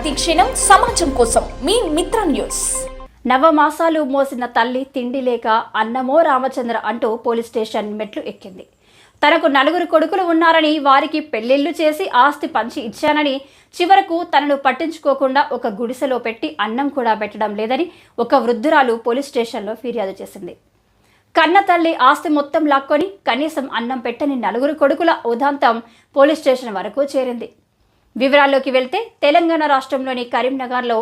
ప్రతిక్షణం సమాజం కోసం మీ మిత్ర న్యూస్. నవమాసాలు మోసిన తల్లి తిండి లేక అన్నమో రామచంద్ర అంటూ పోలీస్ స్టేషన్ మెట్లు ఎక్కింది. తనకు నలుగురు కొడుకులు ఉన్నారని వారికి పెళ్ళిళ్ళు చేసి ఆస్తి పంచి ఇచ్చానని చివరకు తనను పట్టించుకోకుండా ఒక గుడిసెలో పెట్టి అన్నం కూడా పెట్టడం లేదని ఒక వృద్ధురాలు పోలీస్ స్టేషన్లో ఫిర్యాదు చేసింది. కన్న తల్లి ఆస్తి మొత్తం లాక్కొని కనీసం అన్నం పెట్టని నలుగురు కొడుకుల ఉదాంతం పోలీస్ స్టేషన్ వరకు చేరింది. వివరాల్లోకి వెళ్తే తెలంగాణ రాష్ట్రంలోని కరీంనగర్లో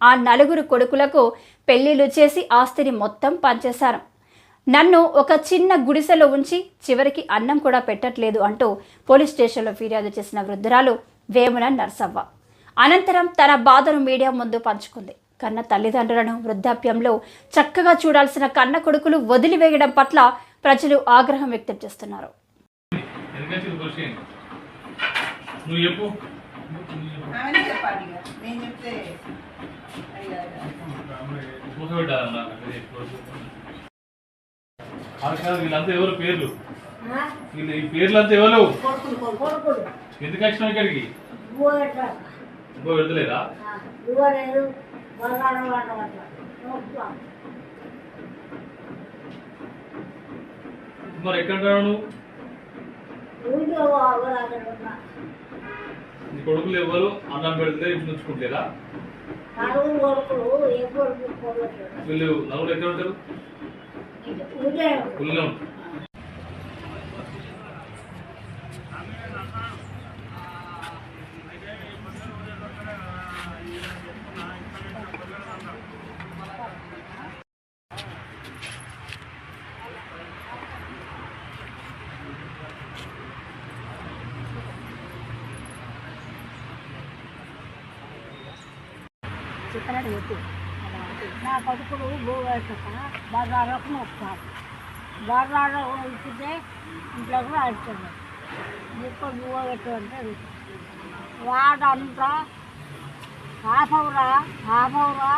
ఆ నలుగురు కొడుకులకు పెళ్ళిళ్ళు చేసి ఆస్తిని మొత్తం పంచేశారు. నన్ను ఒక చిన్న గుడిసెలో ఉంచి చివరికి అన్నం కూడా పెట్టట్లేదు అంటూ పోలీస్ స్టేషన్లో ఫిర్యాదు చేసిన వృద్ధురాలు వేముల నర్సవ్వ. అనంతరం తన బాధను మీడియా ముందు పంచుకుంది. కన్న తల్లిదండ్రులను వృద్ధాప్యంలో చక్కగా చూడాల్సిన కన్న కొడుకులు వదిలివేయడం పట్ల ప్రజలు ఆగ్రహం వ్యక్తం చేస్తున్నారు. ఆమెనే చెప్పాలి నేను చెప్తే వీళ్ళంతా ఎవరు పేర్లు? వీళ్ళు ఈ పేర్లంతా ఎవరు? ఎందుకు వచ్చినావు ఇక్కడికి? ఇంకో వెళ్తలేదా మరి ఎక్కడ నువ్వు? నీ కొడుకులు ఎవరు అన్నం పెడితే ఇప్పుడు ఉంచుకుంటారా వీళ్ళు నలుగురు ఎక్కడ ఉంటారు? ఊళ్ళో ఉంటారు. చెప్పినట్టు చెప్పు నా కొడుకులు భూవేసక బర్రాలకు వస్తారు. బర్రాలు ఇచ్చితే ఇంట్లో కూడా అడుగుతుంది ఎక్కువ భూవ అంటే వాడంతా కాపవురా కాపవురా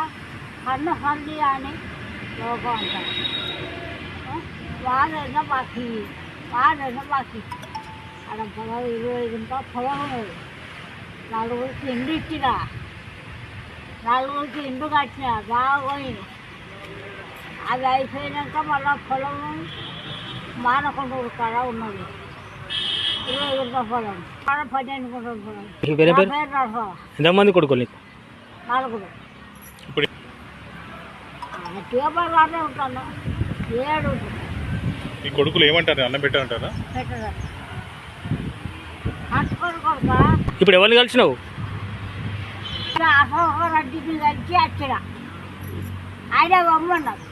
కన్ను హల్లి అని లోపం అంటారు. వాడైనా బాకీ వాడైనా బాకీ అక్కడ పొలం ఇరవై గుంట పొలం ఉన్నది. తిండి ఇచ్చినా నలుగురికి ఇండు కట్టిన బాగా పోయింది అది అయిపోయినాక మళ్ళా పొలం మానకుండా కాడ ఉన్నది. ఇరవై గుంట పొలం. ఆడ పన్నెండు గుంటల పొలం. ఎంతమంది కొడుకులు నలుగురు. ఇప్పుడు? ట్యూబర్లోనే ఉంటాను. ఏడు. ఈ కొడుకులు ఏమంటారు? అన్నం పెట్టారంటారా కొడుక ఇప్పుడు ఎవరిని కలిసినావు? అసలు రెడ్డికి కలిసి వచ్చిన ఆయన బొమ్మన్నారు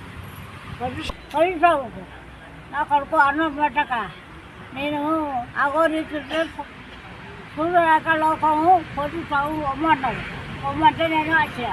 పోలీసు నా కొడుకు అన్నం పెట్టక. నేను అగోరీతుంటే సూర్యరేఖ లోకము పొద్దు చదువు బొమ్మన్నాడు బొమ్మంటే నేను వచ్చిన